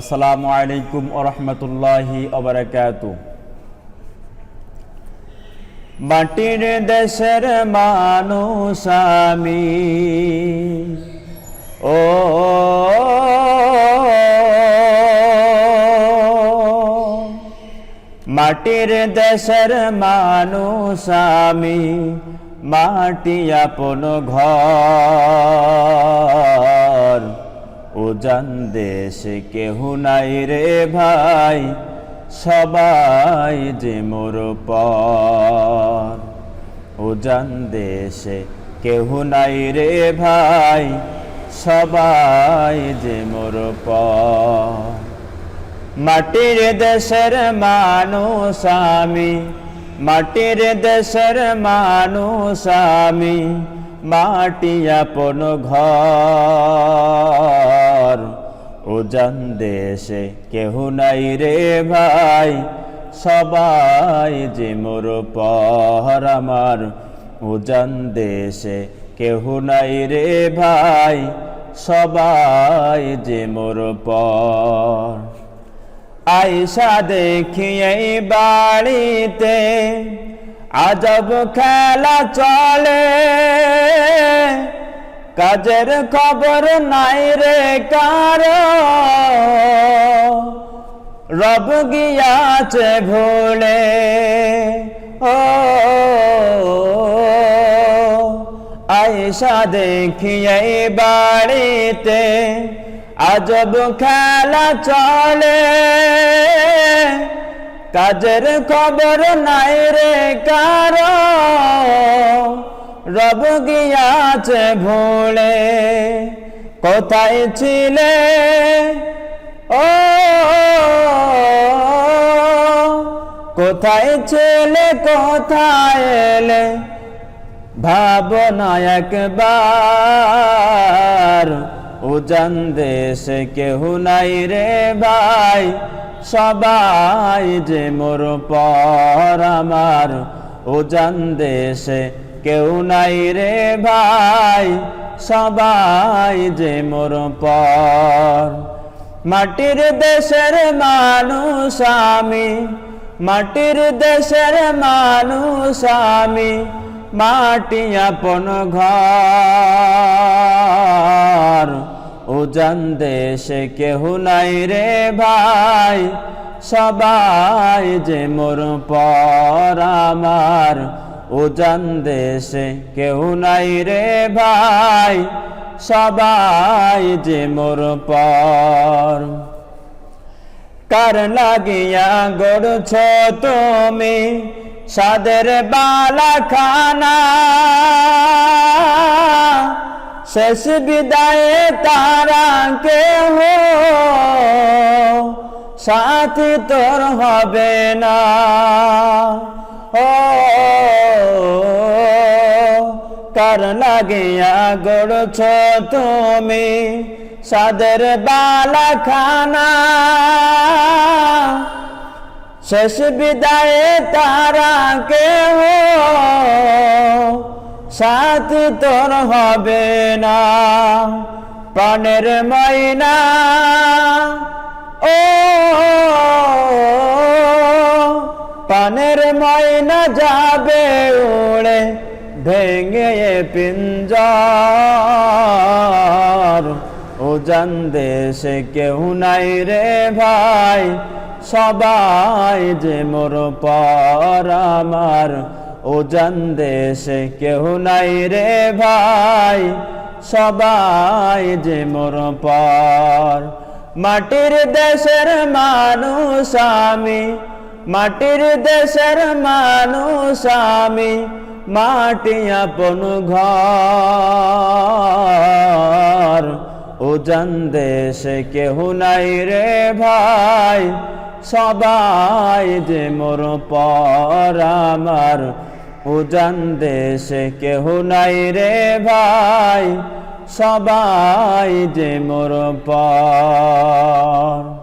আসসালামু আলাইকুম ওরহমতুল্লাহি মাটির দেশের মানুষ আমি। ও মাটির দেশের মানুষ আমি। মাটি আপন ঘর। উজান দেশে কেহু নাই রে ভাই, সবাই যে মোর পর। দেশে কেহু নাই রে ভাই, সবাই যে মোর পর। মাটির দেশের মানুষ আমি, মাটির দেশের মানুষ আমি, মাটি আপন ঘর। উজান দেশে কেহু নাই রে ভাই। সবাই যে মোর পর আমার। উজান দেশে কেহু নাই রে ভাই। সবাই যে মোর পর। আয়সা দেখি এই বাড়িতে আজব খেলা চলে। কাজের খবর নাই রে কার। রব গিয়াছে ভুলে। ও আয়সা দেখি এই বাড়িতে আজব খেলা চলে। কাজের খবর নাই রে কার। রব গিয়াছে ভুলে, কোথায় ছিলে? ও, কোথায় ছেলে, কোথায় এলে? ভাবনা একবার উজান দেশে কেহু নাই রে ভাই? সবাই যে মোর পর আমার উজান দেশে কেউ নাই রে ভাই, সবাই যে মোর পর। মাটির দেশের মানুষ আমি, মাটির দেশের মানুষ আমি, মাটি আপন ঘর। উজান দেশে কেহু নাই রে ভাই সবাই যে মোর পর আমার উজান দেশে কেহু নাই রে ভাই, সবাই যে মোর পর। কার লাগিয়া গড়ছ তুমি সাদের বালা খানা শেষ বিদায়ে তারা কেহ সাথী তোর হবে না। ও, কার লাগিয়া গড়ছ তুমি? সাদের বালা খানা শেষ বিদায়ে তারা কেহ সাথী তোর হবে না। প্রাণের ময়না ময়না যাবে উড়ে ভেঙে পিঞ্জার। উজান দেশে কেউ নাই রে ভাই, সবাই যে মোর পর আমার। উজান দেশে কেউ নাই রে ভাই, সবাই যে মোর পর। মাটির দেশের মানুষ আমি মাটির দেশের মানুষ আমি, মাটি আপন ঘর। উজান দেশে কেহ নাই রে ভাই, সবাই যে মোর পর আমার। উজান দেশে কেহ নাই রে ভাই, সবাই যে মোর পর।